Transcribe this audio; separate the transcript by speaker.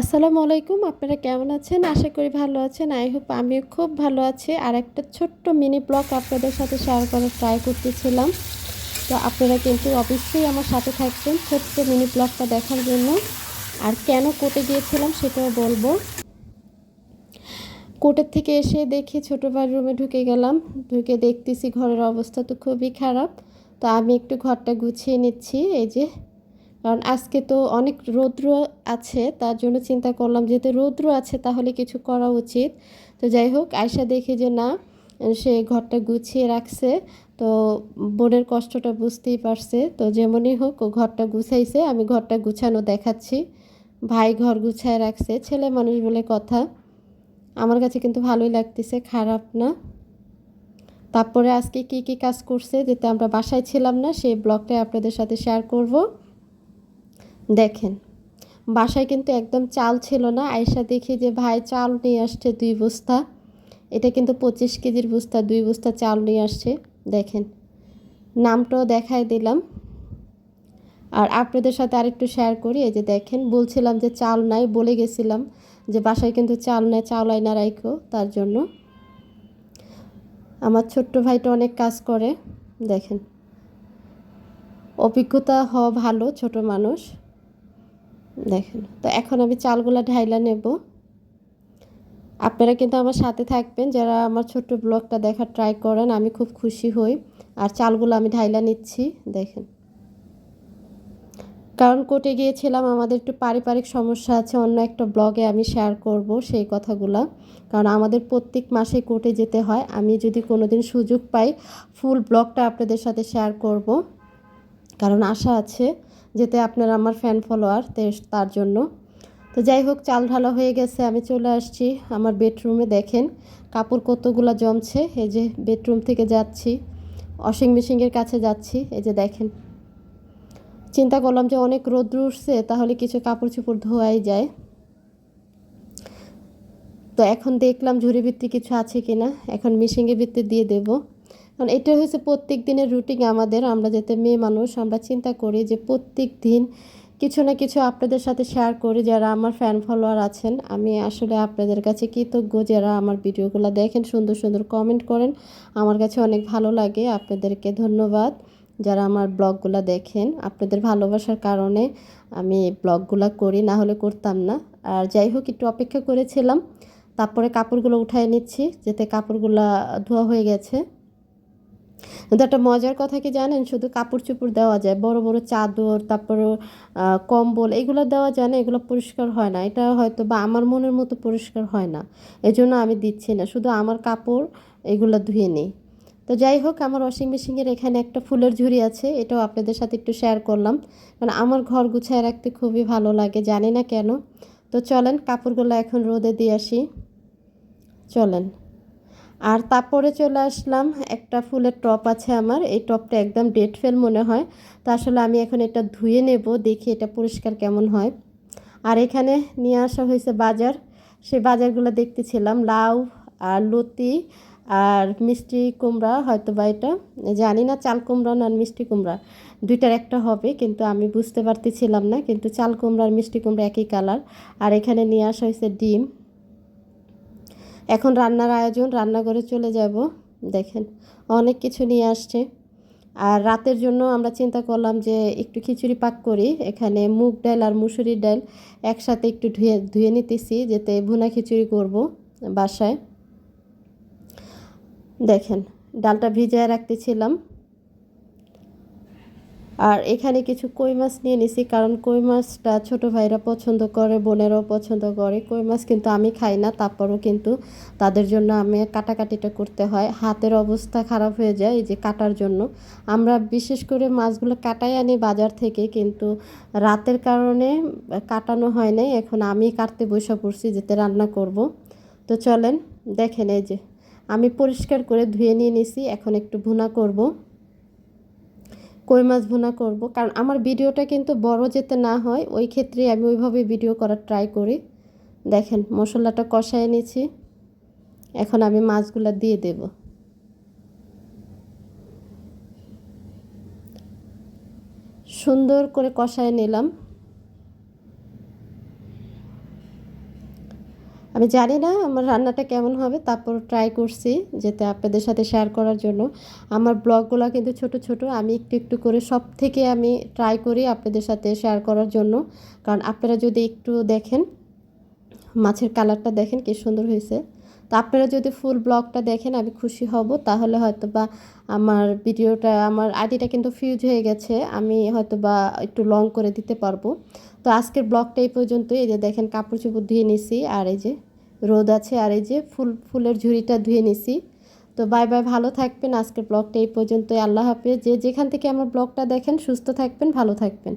Speaker 1: আসসালামু আলাইকুম, আপনারা কেমন আছেন? আশা করি ভালো আছেন। আই হোপ আমিও খুব ভালো আছি। আর একটা ছোট্ট মিনি ব্লগ আপনাদের সাথে শেয়ার করার ট্রাই করতেছিলাম। তো আপনারা কিন্তু অবশ্যই আমার সাথে থাকবেন ছোট্ট মিনি ব্লগটা দেখার জন্য। আর কেন কোর্টে গিয়েছিলাম সেটাও বলব। কোর্টের থেকে এসে দেখি ছোটো ভাইয়ের রুমে ঢুকে গেলাম। ঢুকে দেখতেছি ঘরের অবস্থা তো খুবই খারাপ। তো আমি একটু ঘরটা গুছিয়ে নিচ্ছি। এই যে কারণ আজকে তো অনেক রৌদ্র আছে, তার জন্য চিন্তা করলাম যেহেতু রৌদ্র আছে তাহলে কিছু করা উচিত। তো যাই হোক আয়সা দেখি যে না, সে ঘরটা গুছিয়ে রাখছে, তো বোনের কষ্টটা বুঝতেই পারছে। তো যেমনই হোক, ও ঘরটা গুছাইছে, আমি ঘরটা গুছানো দেখাচ্ছি। ভাই ঘর গুছায় রাখছে, ছেলে মানুষ বলে কথা। আমার কাছে কিন্তু ভালোই লাগতেছে, খারাপ না। তারপরে আজকে কি কি কাজ করছে যেতে আমরা বাসায় ছিলাম না, সেই ব্লগটাই আপনাদের সাথে শেয়ার করব। দেখেন, বাসায় কিন্তু একদম চাল ছিল না। আয়সা দেখি যে, ভাই, চাল নিয়ে আসছে দুই বস্তা। এটা কিন্তু পঁচিশ কেজির বস্তা, দুই বস্তা চাল নিয়ে আসছে। দেখেন, নামটাও দেখাই দিলাম। আর আপনাদের সাথে আরেকটু শেয়ার করি। এই যে দেখেন, বলছিলাম যে, চাল নাই, বলে গেছিলাম যে, বাসায় কিন্তু চাল নেয় চাল হয় না রাইকো তার জন্য। আমার ছোট্ট ভাইটা অনেক কাজ করে। দেখেন, অভিজ্ঞতা হওয়া ভালো ছোট মানুষ। দেখেন, তো এখন আমি চালগুলা ঢাইলা নেব। আপনারা কিন্তু আমার সাথে থাকবেন, যারা আমার ছোট্ট ব্লগটা দেখার ট্রাই করেন, আমি খুব খুশি হই। আর চালগুলো আমি ঢাইলা নিচ্ছি, দেখেন। কারণ কোর্টে গিয়েছিলাম, আমাদের একটু পারিবারিক সমস্যা আছে, অন্য একটা ব্লগে আমি শেয়ার করব সেই কথাগুলো। কারণ আমাদের প্রত্যেক মাসে কোর্টে যেতে হয়, আমি যদি কোনো দিন সুযোগ পাই ফুল ব্লগটা আপনাদের সাথে শেয়ার করব। কারণ আশা আছে যেতে আপনারা আমার ফ্যান ফলোয়ার তার জন্য। তো যাই হোক, চাল ঢালা হয়ে গেছে, আমি চলে আসছি আমার বেডরুমে দেখেন কাপড় কতগুলো জমছে, এই যে বেডরুম থেকে যাচ্ছি ওয়াশিং মেশিনের কাছে যাচ্ছি, এই যে দেখেন। চিন্তা করলাম যে অনেক রোদ্র উঠছে, তাহলে কিছু কাপড় চোপড় ধোয়াই যায়। তো এখন দেখলাম ঝুড়ি ভিত্তি কিছু আছে কিনা, এখন মিশিংয়ের ভিত্তি দিয়ে দেবো। কারণ এটা হয়েছে প্রত্যেক দিনের রুটিন আমাদের। আমরা যাতে মেয়ে মানুষ, আমরা চিন্তা করি যে প্রত্যেক দিন কিছু না কিছু আপনাদের সাথে শেয়ার করি, যারা আমার ফ্যান ফলোয়ার আছেন। আমি আসলে আপনাদের কাছে কৃতজ্ঞ যারা আমার ভিডিওগুলো দেখেন, সুন্দর সুন্দর কমেন্ট করেন। আমার কাছে অনেক ভালো লাগে। আপনাদেরকে ধন্যবাদ যারা আমার ব্লগগুলো দেখেন। আপনাদের ভালোবাসার কারণে আমি ব্লগগুলো করি, না হলে করতাম না। আর যাই হোক, একটু অপেক্ষা করেছিলাম। তারপরে কাপড়গুলো উঠায় নিচ্ছি, যাতে কাপড়গুলো ধোয়া হয়ে গেছে। কিন্তু একটা মজার কথা কি জানেন? শুধু কাপড় চোপড় দেওয়া যায়, বড় বড় চাদর তারপর কম্বল এগুলো দেওয়া যায় না, এগুলো পরিষ্কার হয় না। এটা হয়তো বা আমার মনের মতো পরিষ্কার হয় না। এই জন্য আমি দিচ্ছি না, শুধু আমার কাপড় এগুলো ধুয়ে নিই। তো যাই হোক, আমার ওয়াশিং মেশিনের এখানে একটা ফুলের ঝুড়ি আছে, এটাও আপনাদের সাথে একটু শেয়ার করলাম। কারণ আমার ঘর গুছায় রাখতে খুবই ভালো লাগে, জানি না কেন। তো চলেন, কাপড়গুলো এখন রোদে দিয়ে আসি। চলেন। আর তারপরে চলে আসলাম, একটা ফুলের টপ আছে আমার, এই টপটা একদম ডেট ফেল মনে হয়, তো আসলে আমি এখন এটা ধুয়ে নেব, দেখি এটা পরিষ্কার কেমন হয়। আর এখানে নিয়ে আসা হয়েছে বাজার সেই বাজারগুলো দেখতেছিলাম, লাউ, আর লতি, আর মিষ্টি কুমড়া হয়তো বা এটা, জানি না চাল কুমড়া না মিষ্টি কুমড়া, দুইটার একটা হবে, কিন্তু আমি বুঝতে পারতেছিলাম না, কিন্তু চাল কুমড়া আর মিষ্টি কুমড়া একই কালার। আর এখানে নিয়ে আসা হয়েছে ডিম এখন রান্নার আয়োজন, রান্নাঘরে চলে যাব। দেখেন, অনেক কিছু নিয়ে আসছে। আর রাতের জন্য আমরা চিন্তা করলাম যে একটু খিচুড়ি পাক করি। এখানে মুগ ডাল আর মুসুরির ডাল একসাথে একটু ধুয়ে ধুয়ে নিতেছি যেতে ভুনা খিচুড়ি করব বাসায়। দেখেন, ডালটা ভিজায় রাখতেছিলাম। আর এখানে কিছু কই মাছ নিয়ে নিছি, কারণ কই মাছটা ছোটো ভাইরা পছন্দ করে, বোনেরাও পছন্দ করে। কই মাছ কিন্তু আমি খাই না, তারপরও কিন্তু তাদের জন্য আমি কাটাকাটিটা করতে হয়। হাতের অবস্থা খারাপ হয়ে যায় এই যে কাটার জন্য। আমরা বিশেষ করে মাছগুলো কাটাই আনি বাজার থেকে, কিন্তু রাতের কারণে কাটানো হয় নাই। এখন আমি কাটতে বসে পড়ছি, যেতে রান্না করব। তো চলেন, দেখেন এই যে, আমি পরিষ্কার করে ধুয়ে নিয়ে নিছি, এখন একটু ভুনা করব। কই মাছ ভুনা করব? কারণ আমার ভিডিওটা কিন্তু বড় যেতে না হয়, ওই ক্ষেত্রে আমি ওইভাবে ভিডিও করার ট্রাই করি। দেখেন, মশলাটা কষায় নিয়েছি। এখন আমি মাছগুলো দিয়ে দেব। সুন্দর করে কষায় নিলাম। আমি জানি না আমার রান্নাটা কেমন হবে, তারপর ট্রাই করছি যেতে আপনাদের সাথে শেয়ার করার জন্য। আমার ব্লগগুলো কিন্তু ছোট ছোট। আমি একটু একটু করে সব থেকে আমি ট্রাই করি আপনাদের সাথে শেয়ার করার জন্য। কারণ আপনারা যদি একটু দেখেন, মাছের কালারটা দেখেন কি সুন্দর হয়েছে। তো আপনারা যদি ফুল ব্লগটা দেখেন, আমি খুশি হব। তাহলে হয়তো বা আমার ভিডিওটা আমার আইডিটা কিন্তু ফিউজ হয়ে গেছে। আমি হয়তো বা একটু লং করে দিতে পারব। তো আজকের ব্লগটা এই পর্যন্ত এই যে দেখেন কাপড় চোপড় ধুয়ে নিছি, আর এই যে রোদ আছে, আর এই যে ফুল, ফুলের ঝুড়িটা ধুয়ে নিছি। তো বাই বাই ভালো থাকবেন। আজকের ব্লগটা এই পর্যন্তই। আল্লাহ হাফেজ। যে যেখান থেকে আমার ব্লগটা দেখেন, সুস্থ থাকবেন, ভালো থাকবেন।